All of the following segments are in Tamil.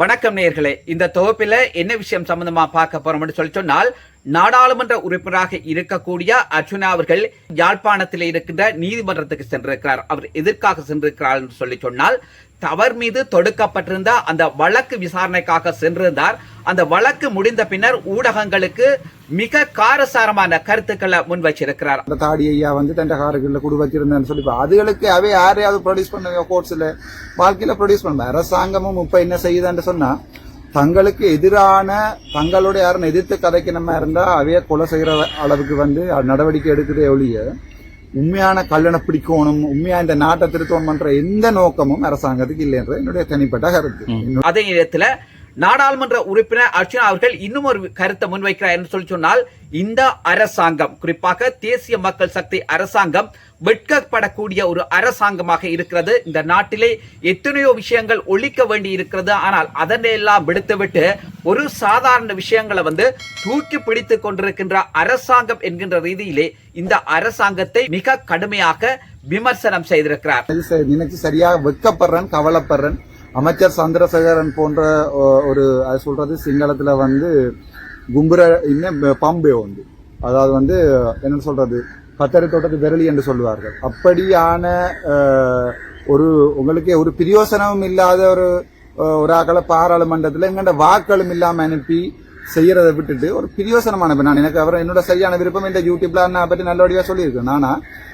வணக்கம் நேயர்களே. இந்த தொகுப்பில் என்ன விஷயம் சம்பந்தமா பார்க்க போறோம்னு சொல்லி சொன்னால் நாடாளுமன்ற உறுப்பினராக இருக்கக்கூடிய அர்ஜுனா அவர்கள் யாழ்ப்பாணத்தில் இருக்கின்ற நீதிமன்றத்துக்கு சென்றிருக்கிறார். அவர் எதற்காக சென்றிருக்கிறார் என்று சொல்லி சொன்னால் டவர் மீது தொடுக்கப்பட்டிருந்த அந்த வழக்கு விசாரணைக்காக சென்றிருந்தார். அந்த வழக்கு முடிந்த பின்னர் ஊடகங்களுக்கு மிக காரசாரமான கருத்துக்களை முன் வச்சிருக்கிறார் அந்த தாடி ஐயா வந்து தண்ட காருக்குள்ள குடு வச்சிருந்தேன்னு சொல்லி அதுகளுக்கு அவை யாரையாவது ப்ரொடியூஸ் பண்ண கோர்ட்ஸில் வாழ்க்கையில் ப்ரொடியூஸ் பண்ணுவேன் அரசாங்கமும் இப்போ என்ன செய்யுதுன்னு சொன்னால் தங்களுக்கு எதிரான தங்களுடைய யாரும் எதிர்த்து கதைக்கணுமா இருந்தால் அவையே கொலை செய்கிற அளவுக்கு வந்து நடவடிக்கை எடுக்குதே ஒழிய உண்மையான கல்லணை பிடிக்கணும் உண்மையா இந்த நாட்டை திருத்தம் பண்ற எந்த நோக்கமும் அரசாங்கத்துக்கு இல்லை என்ற என்னுடைய தனிப்பட்ட கருத்து. அதே நேரத்தில் நாடாளுமன்ற உறுப்பினர் அர்ச்சனா அவர்கள் இன்னும் ஒரு கருத்தை முன்வைக்கிறார் என்று சொல்லி சொன்னால் இந்த அரசாங்கம் குறிப்பாக தேசிய மக்கள் சக்தி அரசாங்கம் வெட்கப்படக்கூடிய ஒரு அரசாங்கமாக இருக்கிறது. இந்த நாட்டிலே எத்தனையோ விஷயங்கள் ஒழிக்க வேண்டி இருக்கிறது. ஆனால் அதனை எல்லாம் விடுத்துவிட்டு ஒரு சாதாரண விஷயங்களை வந்து தூக்கி பிடித்து கொண்டிருக்கின்ற அரசாங்கம் என்கின்ற ரீதியிலே இந்த அரசாங்கத்தை மிக கடுமையாக விமர்சனம் செய்திருக்கிறார். நினைச்சு சரியாக வெட்கப்படுறேன் கவலைப்படுறேன். அமைச்சர் சந்திரசேகரன் போன்ற ஒரு அது சொல்றது சிங்களத்துல வந்து கும்புர இன்னும் பம்பே வந்து. அதாவது வந்து என்ன சொல்றது பத்தரை தோட்டத்து விரலி என்று சொல்லுவார்கள். அப்படியான ஒரு உங்களுக்கே ஒரு பிரியோசனமும் இல்லாத ஒரு ஒரு ஆக்களை பாராளுமன்றத்தில் எங்கள்ட வாக்களும் இல்லாமல் அனுப்பி செய்யறதை விட்டுட்டு ஒரு பிரியோசனமான நான் எனக்கு அவர் என்னோட சரியான விருப்பம் இந்த யூடியூப்ல நான் பற்றி நல்லபடியாக சொல்லியிருக்கேன். நானா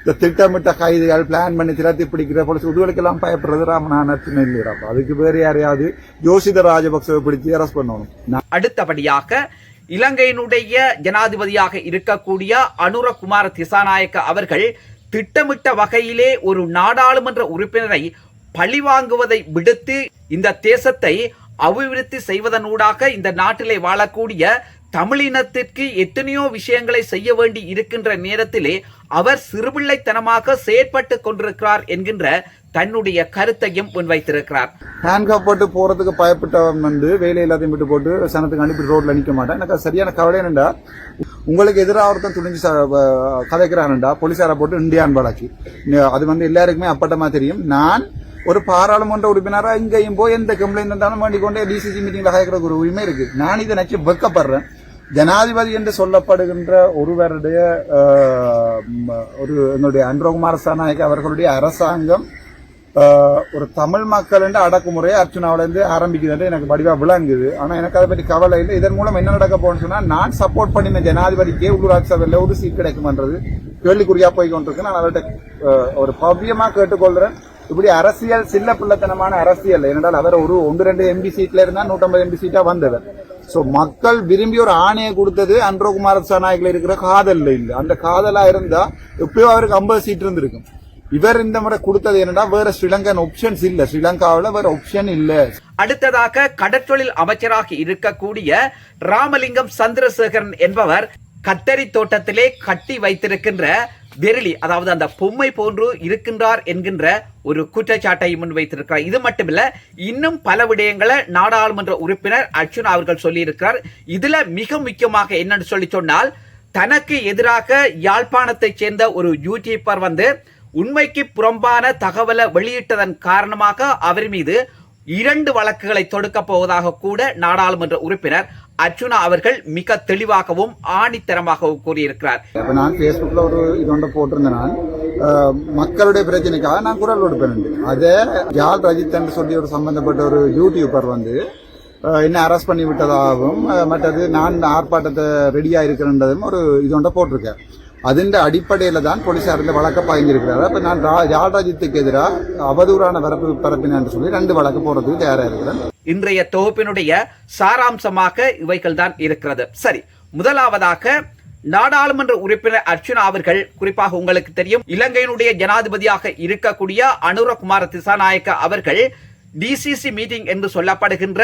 இந்த திட்டமிட்ட கைதுகள் பிளான் பண்ணி திரத்தி பிடிக்கிற போல இதுகளுக்கெல்லாம் பயப்படுறது ராமநாதன் இல்லையா அதுக்கு வேறு யாரையாவது ஜோசித ராஜபக்சவை பிடிச்சி அரெஸ்ட் பண்ணணும். நான் அடுத்தபடியாக இலங்கையினுடைய ஜனாதிபதியாக இருக்கக்கூடிய அனுரகுமார திசாநாயக்க அவர்கள் திட்டமிட்ட வகையிலே ஒரு நாடாளுமன்ற உறுப்பினரை பழிவாங்குவதை விடுத்து இந்த தேசத்தை அபிவிருத்தி செய்வதனூடாக இந்த நாட்டிலே வாழக்கூடிய தமிழினத்திற்கு எத்தனையோ விஷயங்களை செய்ய வேண்டி இருக்கின்ற நேரத்திலே அவர் சிறுபிள்ளைத்தனமாக செயற்பட்டு கொண்டிருக்கிறார் என்கின்ற தன்னுடைய கருத்தையும் முன்வைத்திருக்கிறார். ஹேண்ட்காப் போட்டு போறதுக்கு பயப்பட்டவன் வந்து வேலை எல்லாத்தையும் விட்டு போட்டு சனத்துக்கு அனுப்பி ரோட்ல நிக்க மாட்டேன். எனக்கு சரியான கவலை என்னண்டா? உங்களுக்கு எதிராக ஒருத்தன் துணிஞ்சு ச- வ- கதைக்கிறான்டா போலீஸாரை போட்டு இந்தியான் படாக்கி அது வந்து எல்லாருக்குமே அப்பட்டமா தெரியும். நான் ஒரு பாராளுமன்ற உறுப்பினராக இங்கேயும் போய் எந்த கம்ப்ளைண்ட் இருந்தாலும் வேண்டிக் கொண்டே டிசிசி மீட்டிங்ல கதைக்கிற ஒரு உரிமை இருக்கு. நான் இதை நினைச்சு வெக்கப்படுறேன். ஜனாதிபதி என்று சொல்லப்படுகின்ற ஒருவருடைய ஒரு என்னுடைய அன்ரோகுமார சாநாயக் அவர்களுடைய அரசாங்கம் ஒரு தமிழ் மக்கள் என்ற அடக்குமுறையை அர்ச்சனாவிலேருந்து இருந்து எனக்கு வடிவா விளங்குது. ஆனால் எனக்கு அதை பற்றி கவலை இல்லை. இதன் மூலம் என்ன நடக்க போகணும்னு சொன்னால் நான் சப்போர்ட் பண்ணின ஜனாதிபதிக்கே உள்ளூராட்சி சபையில் ஒரு சீட் கிடைக்கும்ன்றது கேள்விக்குறியாக போய் கொண்டிருக்கு. நான் அவர்கிட்ட ஒரு பவ்யமாக கேட்டுக்கொள்கிறேன் இப்படி அரசியல் சில்ல பிள்ளைத்தனமான அரசியல் ஏனென்றால் அவர் ஒரு ஒன்று ரெண்டு எம்பி சீட்டில் இருந்தால் நூற்றம்பது எம்பி சீட்டாக வந்தவர். சோ மக்கள் விரும்பி ஒரு ஆணையை கொடுத்தது அன்ரோகுமார சாநாயக்கில் இருக்கிற காதல்ல இல்லை. அந்த காதலா இருந்தா எப்பயோ அவருக்கு ஐம்பது சீட் இருந்திருக்கும். இவர் இந்த முறை கொடுத்தது என்னன்னா வேற ஸ்ரீலங்கன் ஆப்ஷன்ஸ் இல்ல. ஸ்ரீலங்காவில் வேற ஆப்ஷன் இல்ல. அடுத்ததாக கடற்றொழில் அமைச்சராக இருக்கக்கூடிய ராமலிங்கம் சந்திரசேகரன் என்பவர் கத்தரி தோட்டத்திலே கட்டி வைத்திருக்கின்ற விரலி அதாவது அந்த பொம்மை போன்று இருக்கின்றார் என்கின்ற ஒரு குற்றச்சாட்டை முன்வைத்திருக்கிறார். இது மட்டுமில்ல இன்னும் பல விடயங்களை நாடாளுமன்ற உறுப்பினர் அர்ஜுன் அவர்கள் சொல்லியிருக்கிறார். இதுல மிக முக்கியமாக என்னன்னு சொல்லி சொன்னால் தனக்கு எதிராக யாழ்ப்பாணத்தைச் சேர்ந்த ஒரு யூடியூபர் வந்து உண்மைக்கு புறம்பான தகவலை வெளியிட்டதன் காரணமாக அவர் மீது இரண்டு வழக்குகளை தொடுக்கப் போவதாக கூட நாடாளுமன்ற உறுப்பினர் அர்ச்சுனா அவர்கள் மிக தெளிவாகவும் ஆணித்தரமாகவும் கூறியிருக்கிறார். இப்போ நான் ஃபேஸ்புக்கில் ஒரு இது ஒன்று போட்டிருந்தேன் மக்களுடைய பிரச்சனைக்காக நான் குரல் கொடுப்பேன் அதே ஜால் ரஜித் சொல்லி ஒரு சம்பந்தப்பட்ட ஒரு யூடியூபர் வந்து என்ன அரெஸ்ட் பண்ணி விட்டதாகவும் மற்றது நான் ஆர்ப்பாட்டத்தை ரெடியாக இருக்கிறன்றதும் ஒரு இது ஒன்றை போட்டிருக்கேன் அதன் அடிப்படையில் தான் போலீஸார் இந்த வழக்கை பாய்ந்திருக்கிறார். அப்போ நான் ராஜித்துக்கு எதிராக அவதூறான வரப்பு பரப்பினு சொல்லி ரெண்டு வழக்கு போடுறதுக்கு தயாராக இருக்கிறேன். இன்றைய தொகுப்பினுடைய சாராம்சமாக இவைகள் தான் இருக்கிறது. சரி முதலாவதாக நாடாளுமன்ற உறுப்பினர் அர்ச்சுனா அவர்கள் குறிப்பாக உங்களுக்கு தெரியும் இலங்கையினுடைய ஜனாதிபதியாக இருக்கக்கூடிய அனுரகுமார திசாநாயக்க அவர்கள் டிசிசி மீட்டிங் என்று சொல்லப்படுகின்ற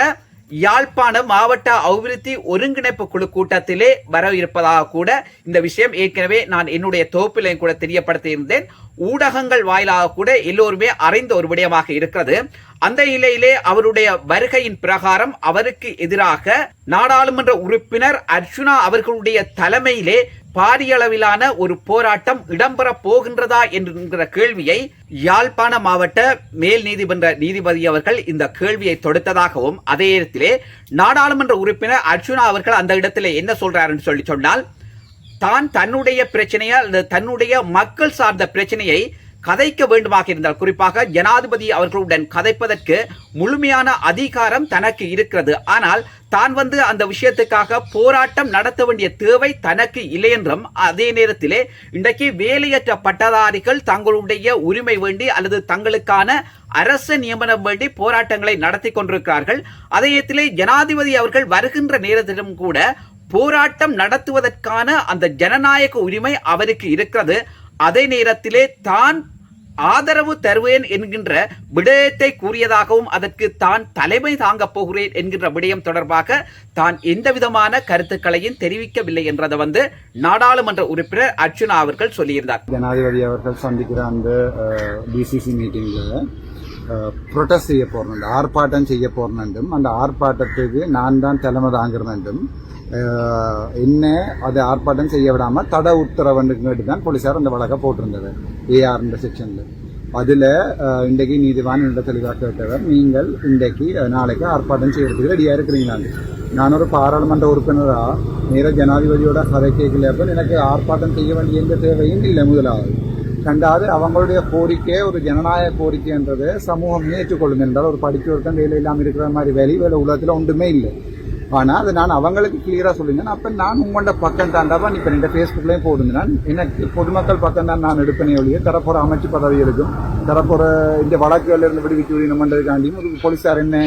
யாழ்ப்பாண மாவட்ட அபிவிருத்தி ஒருங்கிணைப்பு குழு கூட்டத்திலே வர இருப்பதாக கூட இந்த விஷயம் ஏற்கனவே நான் என்னுடைய தொகுப்பிலையும் கூட தெரியப்படுத்தியிருந்தேன். ஊடகங்கள் வாயிலாக கூட எல்லோருமே அறிந்த ஒரு விடயமாக இருக்கிறது. அந்த நிலையிலே அவருடைய வருகையின் பிரகாரம் அவருக்கு எதிராக நாடாளுமன்ற உறுப்பினர் அர்ஜுனா அவர்களுடைய தலைமையிலே பாரியளவிலான ஒரு போராட்டம் இடம்பெற போகின்றதா என்கிற கேள்வியை யாழ்ப்பாண மாவட்ட மேல் நீதிமன்ற நீதிபதி அவர்கள் இந்த கேள்வியை தொடுத்ததாகவும் அதே இடத்திலே நாடாளுமன்ற உறுப்பினர் அர்ஜுனா அவர்கள் அந்த இடத்திலே என்ன சொல்றாருன்னு சொல்லி சொன்னால் தான் தன்னுடைய பிரச்சனையை அல்லது தன்னுடைய மக்கள் சார்ந்த பிரச்சனையை கதைக்க வேண்டுமாக இருந்தால் குறிப்பாக ஜனாதிபதி அவர்களுடன் கதைப்பதற்கு முழுமையான அதிகாரம் தனக்கு இருக்கிறது. ஆனால் தான் வந்து அந்த விஷயத்துக்காக போராட்டம் நடத்த வேண்டிய தேவை தனக்கு இல்லை என்றும் அதே நேரத்திலே இன்றைக்கு வேலையற்ற பட்டதாரிகள் தங்களுடைய உரிமை வேண்டி அல்லது தங்களுக்கான அரச நியமனம் வேண்டி போராட்டங்களை நடத்தி கொண்டிருக்கிறார்கள். அதே நேரத்திலே ஜனாதிபதி அவர்கள் வருகின்ற நேரத்திலும் கூட போராட்டம் நடத்துவதற்கான அந்த ஜனநாயக உரிமை அவருக்கு இருக்கிறது. அதே நேரத்திலே தான் ஆதரவு தருவேன் என்கின்ற விடயத்தை கூறியதாகவும் அதற்கு தான் தலைமை தாங்கப் போகிறேன் என்கின்ற விடயம் தொடர்பாக தான் எந்த விதமான கருத்துக்களையும் தெரிவிக்கவில்லை என்றதை வந்து நாடாளுமன்ற உறுப்பினர் அர்ஜுனா அவர்கள் சொல்லியிருந்தார். ஜனாதிபதி அவர்கள் சந்திக்கிற அந்த பிசிசி மீட்டிங்கில் ப்ரொட்டஸ்ட் செய்ய போகிறேன் ஆர்ப்பாட்டம் செய்ய போகிறேன்டும் அந்த ஆர்ப்பாட்டத்துக்கு நான் தான் தலைமை தாங்கிறேன்டும் என்ன அதை ஆர்ப்பாட்டம் செய்ய விடாமல் தடை உத்தரவுன்னு கேட்டு தான் போலீஸார் அந்த வழக்கை போட்டிருந்தது ஏஆர்ன்ற செக்ஷனில் அதில் இன்றைக்கு நீதிவான் என்ற தெளிவாக கேட்டவர் நீங்கள் இன்றைக்கு நாளைக்கு ஆர்ப்பாட்டம் செய்யறதுக்கு ரெடியாக இருக்கிறீங்களாங்க நான் ஒரு பாராளுமன்ற உறுப்பினராக நேர ஜனாதிபதியோட கதை கேட்கல அப்போ எனக்கு ஆர்ப்பாட்டம் செய்ய வேண்டிய எந்த தேவையும் இல்லை முதலாவது. ரெண்டாவது அவங்களுடைய கோரிக்கை ஒரு ஜனநாயக கோரிக்கைன்றது சமூகம் ஏற்றுக்கொள்ளும் என்றால் ஒரு படிக்க ஒருத்தன் வேலை இல்லாமல் இருக்கிற மாதிரி வேலை வேலை உலகத்தில் ஒன்றுமே இல்லை. ஆனால் அது நான் அவங்களுக்கு கிளியராக சொல்லியிருந்தேன். அப்போ நான் உங்கள்கிட்ட பக்கம் தாண்டாப்பா இப்போ இந்த ஃபேஸ்புக்லேயும் போடுங்க நான் எனக்கு பொதுமக்கள் பக்கம் தான் நான் எடுப்பேனே ஒழிய தரப்போகிற அமைச்சு பதவிகளுக்கும் தரப்போகிற இந்த வழக்குகளிலிருந்து விடுவிக்க பண்ணுறதுக்காண்டியும் ஒரு போலீஸார் என்ன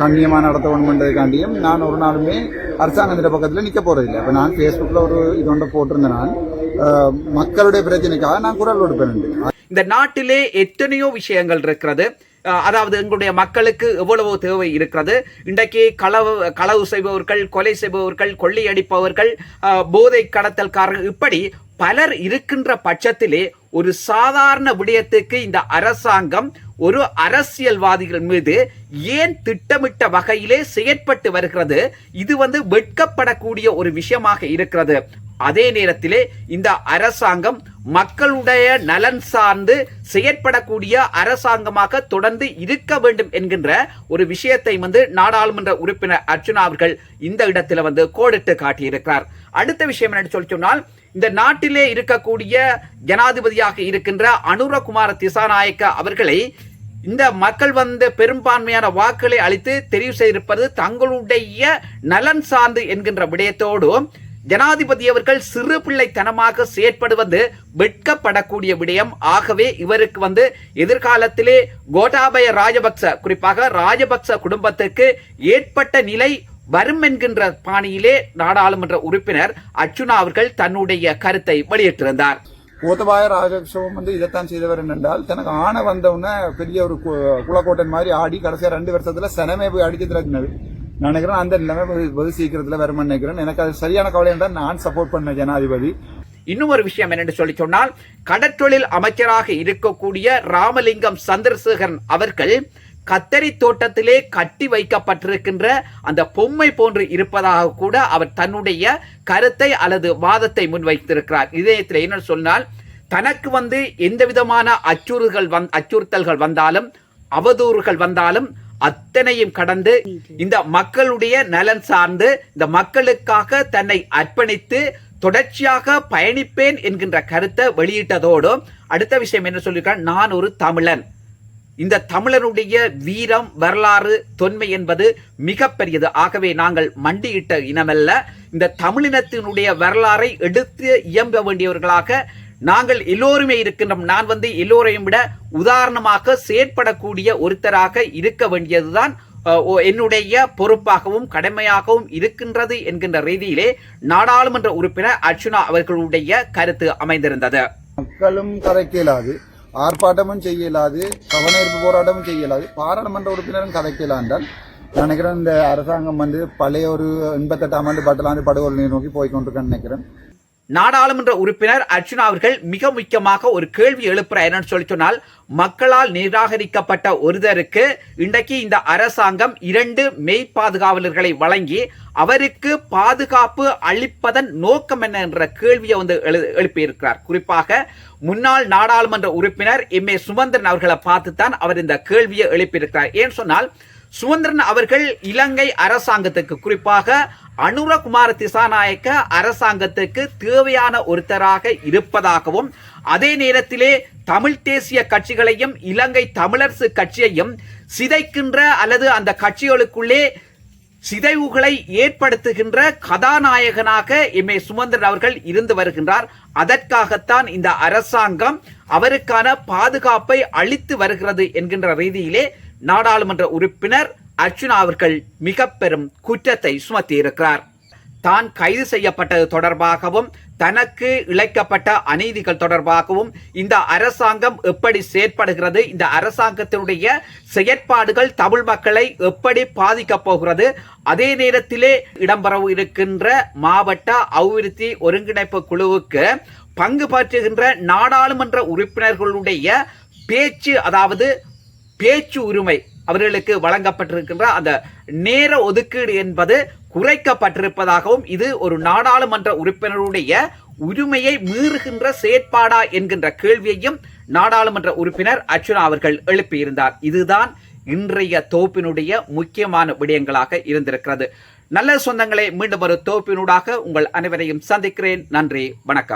கண்ணியமாக நடத்த பண்ணுறதுக்காண்டியும் நான் ஒரு நாளுமே அரசாங்கத்தின் பக்கத்தில் நிற்க போகிறதில்லை அப்போ நான் ஃபேஸ்புக்கில் ஒரு இது போட்டிருந்தேன் நான். மக்களுடைய பிரச்சனைக்காக நான் குரல் கொடுப்பேன் இந்த நாட்டிலே எத்தனையோ விஷயங்கள் இருக்கிறது. அதாவது எங்களுடைய மக்களுக்கு எவ்வளவோ தேவை இருக்கிறது. இன்றைக்கு களவு களவு செய்பவர்கள் கொலை செய்பவர்கள் கொள்ளையடிப்பவர்கள் அஹ், போதை கடத்தல்காரர்கள் இப்படி பலர் இருக்கின்ற பட்சத்திலே ஒரு சாதாரண விடயத்துக்கு இந்த அரசாங்கம் ஒரு அரசியல்வாதிகள் மீது ஏன் திட்டமிட்ட வகையிலே செயற்பட்டு வருகிறது. இது வந்து வெட்கப்படக்கூடிய ஒரு விஷயமாக இருக்கிறது. அதே நேரத்திலே இந்த அரசாங்கம் மக்களுடைய நலன் சார்ந்து செயற்படக்கூடிய அரசாங்கமாக தொடர்ந்து இருக்க வேண்டும் என்கின்ற ஒரு விஷயத்தை வந்து நாடாளுமன்ற உறுப்பினர் அர்ச்சுனா அவர்கள் இந்த இடத்துல வந்து கோடிட்டு காட்டியிருக்கிறார். அடுத்த விஷயம் என்ன சொல்லி சொன்னால் இந்த நாட்டிலே இருக்கக்கூடிய ஜனாதிபதியாக இருக்கின்ற அனுரகுமார திசாநாயக்க அவர்களை இந்த மக்கள் வந்து பெரும்பான்மையான வாக்குகளை அளித்து தெரிவு செய்திருப்பது தங்களுடைய நலன் சார்ந்து என்கின்ற விடயத்தோடு ஜனாதிபதி அவர்கள் சிறு பிள்ளைத்தனமாக செயற்படுவது வெட்கப்படக்கூடிய விடயம். ஆகவே இவருக்கு வந்து எதிர்காலத்திலே கோட்டாபய ராஜபக்ச குறிப்பாக ராஜபக்ச குடும்பத்திற்கு ஏற்பட்ட நிலை வரும் என்கின்ற பாணியிலே நாடாளுமன்ற உறுப்பினர் அர்ச்சுனா அவர்கள் தன்னுடைய கருத்தை வெளியிட்டிருந்தார். கோத்தபாய ராஜபக்சவம் வந்து இதைத்தான் செய்தவர் என்றால் தனக்கு ஆணை வந்தவுடனே பெரிய ஒரு கு- குலக்கோட்டன் மாதிரி ஆடி கடைசியாக ரெண்டு வருஷத்துல சனமே போய் அடிச்சு திறக்கினது நான் நினைக்கிறேன் அந்த நிலைமை வெகு- சீக்கிரத்தில் வரும்னு நினைக்கிறேன். எனக்கு அது சரியான கவலை என்றால் நான் சப்போர்ட் பண்ண ஜனாதிபதி. இன்னும் ஒரு விஷயம் என்னென்று சொல்லி சொன்னால் கடற்றொழில் அமைச்சராக இருக்கக்கூடிய ராமலிங்கம் சந்திரசேகரன் அவர்கள் கத்தரி தோட்டத்திலே கட்டி வைக்கப்பட்டிருக்கின்ற அந்த பொம்மை போன்று இருப்பதாக கூட அவர் தன்னுடைய கருத்தை அல்லது வாதத்தை முன்வைத்திருக்கிறார். இதயத்தில் என்ன சொன்னால் தனக்கு வந்து எந்த விதமான அச்சுறுகள் வந் அச்சுறுத்தல்கள் வந்தாலும் அவதூறுகள் வந்தாலும் அத்தனையும் கடந்து இந்த மக்களுடைய நலன் சார்ந்து இந்த மக்களுக்காக தன்னை அர்ப்பணித்து தொடர்ச்சியாக பயணிப்பேன் என்கின்ற கருத்தை வெளியிட்டதோடு அடுத்த விஷயம் என்ன சொல்லியிருக்கார்? நான் ஒரு தமிழன். இந்த தமிழனுடைய வீரம் வரலாறு தொன்மை என்பது மிகப்பெரியது. ஆகவே நாங்கள் மண்டியிட்ட இனமல்ல. இந்த தமிழினத்தினுடைய வரலாறை எடுத்து இயம்ப வேண்டியவர்களாக நாங்கள் எல்லோருமே இருக்கின்றோம். நான் வந்து எல்லோரையும் விட உதாரணமாக செயற்படக்கூடிய ஒருத்தராக இருக்க வேண்டியதுதான் என்னுடைய பொறுப்பாகவும் கடமையாகவும் இருக்கின்றது என்கின்ற ரீதியிலே நாடாளுமன்ற உறுப்பினர் அர்ச்சுனா அவர்களுடைய கருத்து அமைந்திருந்தது. மக்களும் கதைக்க இயலாது ஆர்ப்பாட்டமும் செய்ய இயலாது கவனஈர்ப்பு போராட்டமும் செய்ய இயலாது பாராளுமன்ற உறுப்பினரும் கதைக்க என்றால் நினைக்கிறேன் இந்த அரசாங்கம் வந்து பழைய ஒரு எண்பத்தெட்டாம் ஆண்டு பட்டலாண்டு படுகொலை நோக்கி போய்கொண்டிருக்கேன்னு நினைக்கிறேன். நாடாளுமன்ற உறுப்பினர் அர்ச்சுனா அவர்கள் மிக முக்கியமாக ஒரு கேள்வி எழுப்புற என்னன்னு சொல்லி சொன்னால் மக்களால் நிராகரிக்கப்பட்ட ஒருதருக்கு இன்றைக்கு இந்த அரசாங்கம் இரண்டு மெய் பாதுகாவலர்களை வழங்கி அவருக்கு பாதுகாப்பு அளிப்பதன் நோக்கம் என்ன என்ற கேள்வியை வந்து எழு- எழுப்பியிருக்கிறார். குறிப்பாக முன்னாள் நாடாளுமன்ற உறுப்பினர் எம் ஏ சுமந்திரன் அவர்களை பார்த்துத்தான் அவர் இந்த கேள்வியை எழுப்பியிருக்கிறார். ஏன் சொன்னால் சுமந்திரன் அவர்கள் இலங்கை அரசாங்கத்துக்கு குறிப்பாக அனுரகுமார திசாநாயக்க அரசாங்கத்துக்கு தேவையான ஒருத்தராக இருப்பதாகவும் அதே நேரத்திலே தமிழ் தேசிய கட்சிகளையும் இலங்கை தமிழரசு கட்சியையும் சிதைக்கின்ற அல்லது அந்த கட்சிகளுக்குள்ளே சிதைவுகளை ஏற்படுத்துகின்ற கதாநாயகனாக எம் ஏ சுமந்திரன் அவர்கள் இருந்து வருகின்றார். அதற்காகத்தான் இந்த அரசாங்கம் அவருக்கான பாதுகாப்பை அளித்து வருகிறது என்கின்ற ரீதியிலே நாடாளுமன்ற உறுப்பினர் அர்ச்சுனா அவர்கள் மிக பெரும் குற்றத்தை சுமத்தியிருக்கிறார். தான் கைது செய்யப்பட்டது தொடர்பாகவும் தனக்கு இழைக்கப்பட்ட அநீதிகள் தொடர்பாகவும் இந்த அரசாங்கம் எப்படி செயற்படுகிறது இந்த அரசாங்கத்தினுடைய செயற்பாடுகள் தமிழ் மக்களை எப்படி பாதிக்கப் போகிறது அதே நேரத்திலே இடம்பெற இருக்கின்ற மாவட்ட அபிவிருத்தி ஒருங்கிணைப்பு குழுவுக்கு பங்கு பற்றுகின்ற நாடாளுமன்ற உறுப்பினர்களுடைய பேச்சு அதாவது பேச்சு உரிமை அவர்களுக்கு வழங்கப்பட்டிருக்கின்ற அந்த நேர ஒதுக்கீடு என்பது குறைக்கப்பட்டிருப்பதாகவும் இது ஒரு நாடாளுமன்ற உறுப்பினருடைய உரிமையை மீறுகின்ற செயற்பாடா என்கின்ற கேள்வியையும் நாடாளுமன்ற உறுப்பினர் அர்ச்சுனா அவர்கள் எழுப்பியிருந்தார். இதுதான் இன்றைய தோப்பினுடைய முக்கியமான விடயங்களாக இருந்திருக்கிறது. நல்ல சொந்தங்களை மீண்டும் ஒரு தோப்பினூடாக உங்கள் அனைவரையும் சந்திக்கிறேன். நன்றி வணக்கம்.